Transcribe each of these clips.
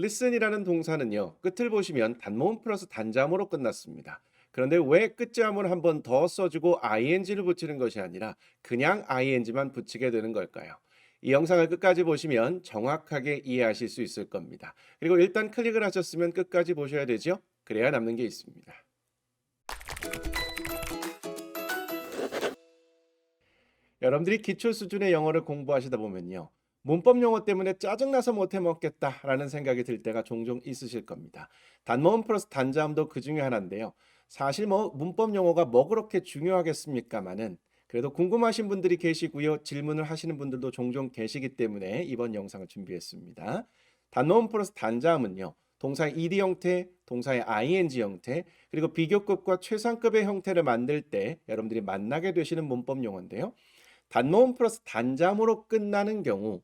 listen이라는 동사는요. 끝을 보시면 단모음 플러스 단자음으로 끝났습니다. 그런데 왜 끝자음을 한 번 더 써주고 ing를 붙이는 것이 아니라 그냥 ing만 붙이게 되는 걸까요? 이 영상을 끝까지 보시면 정확하게 이해하실 수 있을 겁니다. 그리고 일단 클릭을 하셨으면 끝까지 보셔야 되죠? 그래야 남는 게 있습니다. 여러분들이 기초 수준의 영어를 공부하시다 보면요. 문법 용어 때문에 짜증나서 못해 먹겠다라는 생각이 들 때가 종종 있으실 겁니다. 단모음 플러스 단자음도 그 중에 하나인데요. 사실 뭐 문법 용어가 뭐 그렇게 중요하겠습니까마는 그래도 궁금하신 분들이 계시고요. 질문을 하시는 분들도 종종 계시기 때문에 이번 영상을 준비했습니다. 단모음 플러스 단자음은요. 동사의 ed 형태, 동사의 ing 형태, 그리고 비교급과 최상급의 형태를 만들 때 여러분들이 만나게 되시는 문법 용어인데요. 단모음 플러스 단자음으로 끝나는 경우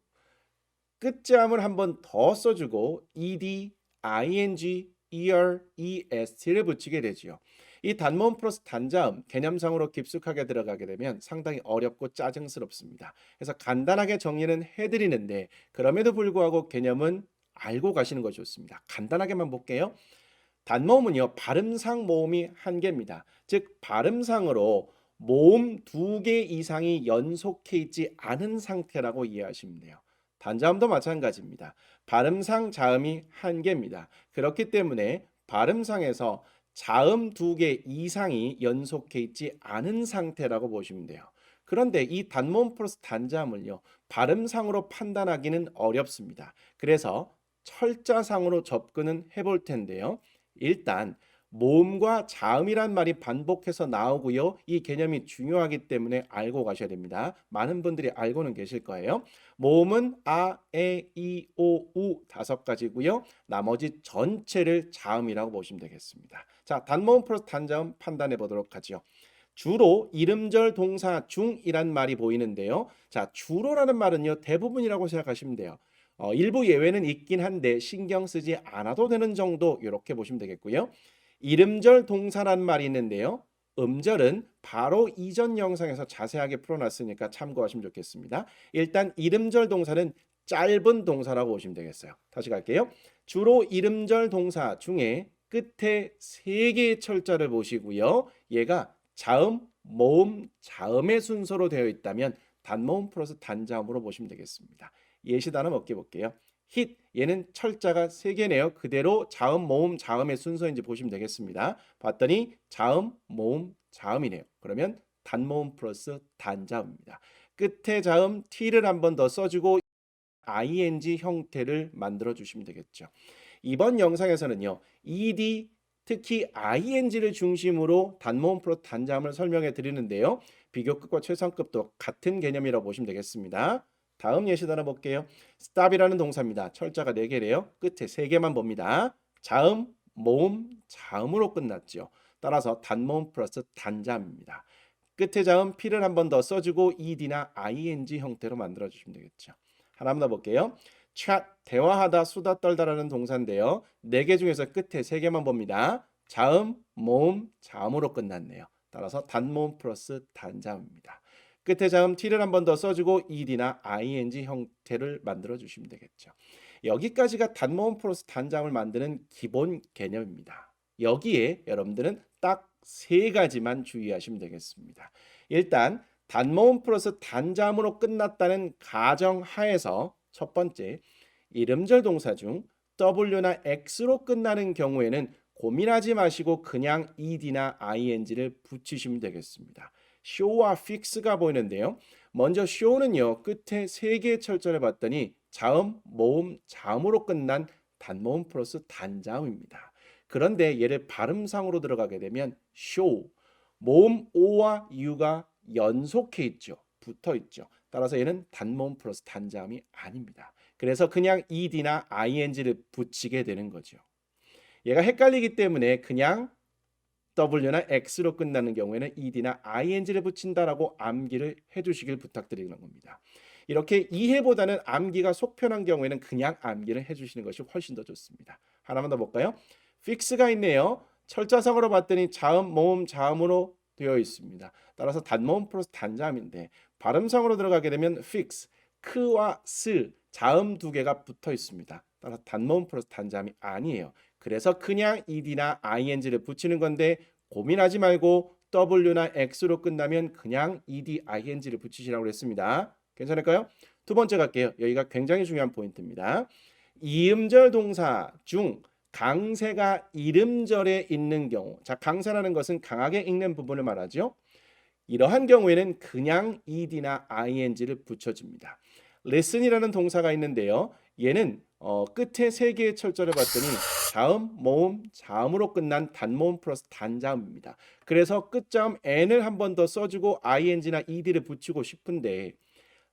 끝자음을 한 번 더 써주고 ed, ing, er, est를 붙이게 되지요. 이 단모음 플러스 단자음 개념상으로 깊숙하게 들어가게 되면 상당히 어렵고 짜증스럽습니다. 그래서 간단하게 정리는 해드리는데 그럼에도 불구하고 개념은 알고 가시는 것이 좋습니다. 간단하게만 볼게요. 단모음은요 발음상 모음이 한 개입니다. 즉 발음상으로 모음 두 개 이상이 연속해 있지 않은 상태라고 이해하시면 돼요. 단자음도 마찬가지입니다. 발음상 자음이 한 개입니다. 그렇기 때문에 발음상에서 자음 두 개 이상이 연속해 있지 않은 상태라고 보시면 돼요. 그런데 이 단모음 플러스 단자음을요. 발음상으로 판단하기는 어렵습니다. 그래서 철자상으로 접근은 해볼 텐데요. 일단 모음과 자음이란 말이 반복해서 나오고요. 이 개념이 중요하기 때문에 알고 가셔야 됩니다. 많은 분들이 알고는 계실 거예요. 모음은 아, 에, 이, 오, 우 다섯 가지고요. 나머지 전체를 자음이라고 보시면 되겠습니다. 자, 단모음 플러스 단자음 판단해 보도록 하죠. 주로 이름절 동사 중이란 말이 보이는데요. 자, 주로라는 말은요. 대부분이라고 생각하시면 돼요. 어, 일부 예외는 있긴 한데 신경 쓰지 않아도 되는 정도 이렇게 보시면 되겠고요. 이름절 동사란 말이 있는데요. 음절은 바로 이전 영상에서 자세하게 풀어놨으니까 참고하시면 좋겠습니다. 일단 이름절 동사는 짧은 동사라고 보시면 되겠어요. 다시 갈게요. 주로 이름절 동사 중에 끝에 세 개의 철자를 보시고요. 얘가 자음, 모음, 자음의 순서로 되어 있다면 단모음 플러스 단자음으로 보시면 되겠습니다. 예시 단어 몇개 볼게요. 힛 얘는 철자가 세 개네요. 그대로 자음, 모음, 자음의 순서인지 보시면 되겠습니다. 봤더니 자음, 모음, 자음이네요. 그러면 단모음 플러스 단자음입니다. 끝에 자음 t를 한 번 더 써주고 ing 형태를 만들어 주시면 되겠죠. 이번 영상에서는요. ed 특히 ing를 중심으로 단모음 플러스 단자음을 설명해 드리는데요. 비교급과 최상급도 같은 개념이라고 보시면 되겠습니다. 다음 예시 단어 볼게요. stop이라는 동사입니다. 철자가 4개래요. 끝에 3개만 봅니다. 자음, 모음, 자음으로 끝났죠. 따라서 단모음 플러스 단자입니다. 끝에 자음 P를 한 번 더 써주고 ed나 ing 형태로 만들어 주시면 되겠죠. 하나만 더 볼게요. chat, 대화하다, 수다 떨다라는 동사인데요. 4개 중에서 끝에 3개만 봅니다. 자음, 모음, 자음으로 끝났네요. 따라서 단모음 플러스 단자입니다. 끝에 자음 t를 한 번 더 써주고 ed나 ing 형태를 만들어 주시면 되겠죠. 여기까지가 단모음 플러스 단자음을 만드는 기본 개념입니다. 여기에 여러분들은 딱 세 가지만 주의하시면 되겠습니다. 일단 단모음 플러스 단자음으로 끝났다는 가정 하에서 첫 번째 이름절 동사 중 w나 x로 끝나는 경우에는 고민하지 마시고 그냥 ed나 ing를 붙이시면 되겠습니다. Show와 fix가 보이는데요. 먼저 show는요. 끝에 세 개의 철자를 봤더니 자음, 모음, 자음으로 끝난 단모음 플러스 단자음입니다. 그런데 얘를 발음상으로 들어가게 되면 show, 모음 o와 u가 연속해 있죠. 붙어 있죠. 따라서 얘는 단모음 플러스 단자음이 아닙니다. 그래서 그냥 ed나 ing를 붙이게 되는 거죠. 얘가 헷갈리기 때문에 그냥 W나 X로 끝나는 경우에는 ed나 ing를 붙인다라고 암기를 해주시길 부탁드리는 겁니다. 이렇게 이해보다는 암기가 속편한 경우에는 그냥 암기를 해주시는 것이 훨씬 더 좋습니다. 하나만 더 볼까요? fix가 있네요. 철자성으로 봤더니 자음, 모음, 자음으로 되어 있습니다. 따라서 단모음 플러스 단자음인데 발음성으로 들어가게 되면 fix, 크와 스, 자음 두 개가 붙어 있습니다. 따라서 단모음 플러스 단자음이 아니에요. 그래서 그냥 ed나 ing를 붙이는 건데 고민하지 말고 w나 x로 끝나면 그냥 ed ing를 붙이시라고 했습니다. 괜찮을까요? 두 번째 갈게요. 여기가 굉장히 중요한 포인트입니다. 이음절 동사 중 강세가 이름절에 있는 경우 자 강세라는 것은 강하게 읽는 부분을 말하죠. 이러한 경우에는 그냥 ed나 ing를 붙여줍니다. listen이라는 동사가 있는데요. 얘는 어, 끝에 세 개의 철자를 봤더니 자음, 모음, 자음으로 끝난 단모음 플러스 단자음입니다. 그래서 끝자음 n을 한 번 더 써주고 ing나 ed를 붙이고 싶은데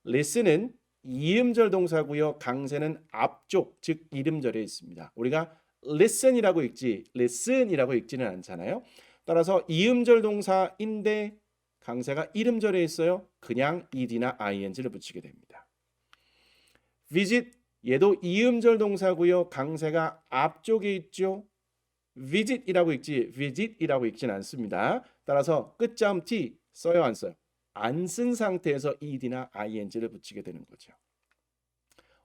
listen은 이음절 동사고요. 강세는 앞쪽 즉 이름절에 있습니다. 우리가 listen이라고 읽지 listen이라고 읽지는 않잖아요. 따라서 이음절 동사인데 강세가 이름절에 있어요. 그냥 ed나 ing를 붙이게 됩니다. visit 얘도 이음절 동사고요. 강세가 앞쪽에 있죠. visit이라고 읽지 visit이라고 읽지는 않습니다. 따라서 끝자음 t 써요 안 써요? 안 쓴 상태에서 ed나 ing를 붙이게 되는 거죠.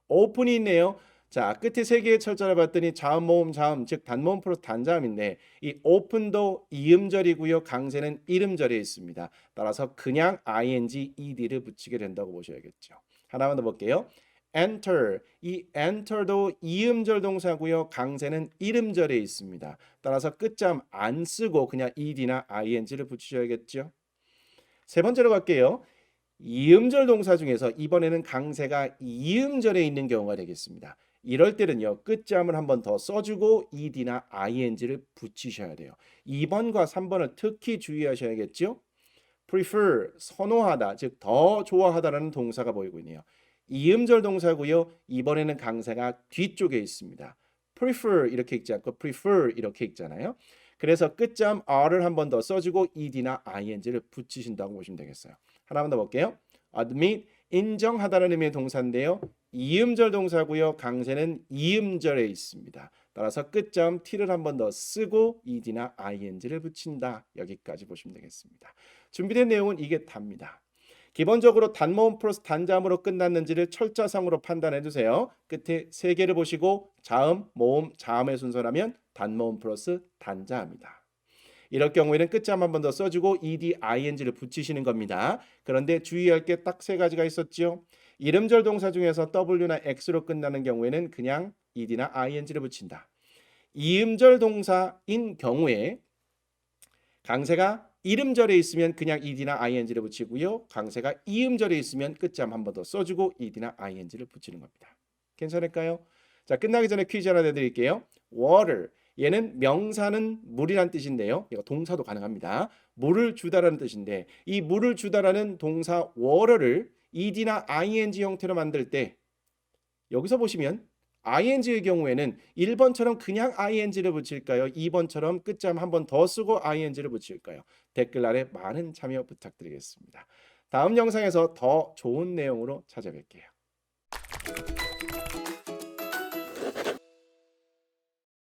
open이 있네요. 자 끝에 세 개의 철자를 봤더니 자음 모음 자음 즉 단모음 플러스 단자음인데 이 open도 이음절이고요. 강세는 이름절에 있습니다. 따라서 그냥 ing ed를 붙이게 된다고 보셔야겠죠. 하나만 더 볼게요. Enter 이 enter도 이음절 동사고요. 강세는 이름절에 있습니다. 따라서 끝자음 안 쓰고 그냥 ed나 ing를 붙이셔야겠죠. 세 번째로 갈게요. 이음절 동사 중에서 이번에는 강세가 이음절에 있는 경우가 되겠습니다. 이럴 때는요. 끝자음을 한 번 더 써주고 ed나 ing를 붙이셔야 돼요. 2번과 3번을 특히 주의하셔야겠죠. prefer 선호하다 즉 더 좋아하다라는 동사가 보이고 있네요. 이음절 동사고요. 이번에는 강세가 뒤쪽에 있습니다. prefer 이렇게 읽지 않고 prefer 이렇게 읽잖아요. 그래서 끝자음 r을 한 번 더 써주고 ed나 ing를 붙이신다고 보시면 되겠어요. 하나만 더 볼게요. admit 인정하다는 의미의 동사인데요. 이음절 동사고요. 강세는 이음절에 있습니다. 따라서 끝자음 t를 한 번 더 쓰고 ed나 ing를 붙인다. 여기까지 보시면 되겠습니다. 준비된 내용은 이게 답니다. 기본적으로 단모음 플러스 단자음으로 끝났는지를 철자상으로 판단해 주세요. 끝에 세 개를 보시고 자음, 모음, 자음의 순서라면 단모음 플러스 단자입니다. 이럴 경우에는 끝자음 한 번 더 써주고 ed, ing를 붙이시는 겁니다. 그런데 주의할 게 딱 세 가지가 있었죠. 이름절 동사 중에서 w나 x로 끝나는 경우에는 그냥 ed나 ing를 붙인다. 이음절 동사인 경우에 강세가 이름절에 있으면 그냥 ed나 ing를 붙이고요. 강세가 이음절에 있으면 끝자음 한번 더 써주고 ed나 ing를 붙이는 겁니다. 괜찮을까요? 자 끝나기 전에 퀴즈 하나 내드릴게요. water 얘는 명사는 물이란 뜻인데요. 이거 동사도 가능합니다. 물을 주다라는 뜻인데 이 물을 주다라는 동사 water를 ed나 ing 형태로 만들 때 여기서 보시면 ing의 경우에는 1번처럼 그냥 ing를 붙일까요? 2번처럼 끝자음 한번 더 쓰고 ing를 붙일까요? 댓글 아래 많은 참여 부탁드리겠습니다. 다음 영상에서 더 좋은 내용으로 찾아뵐게요.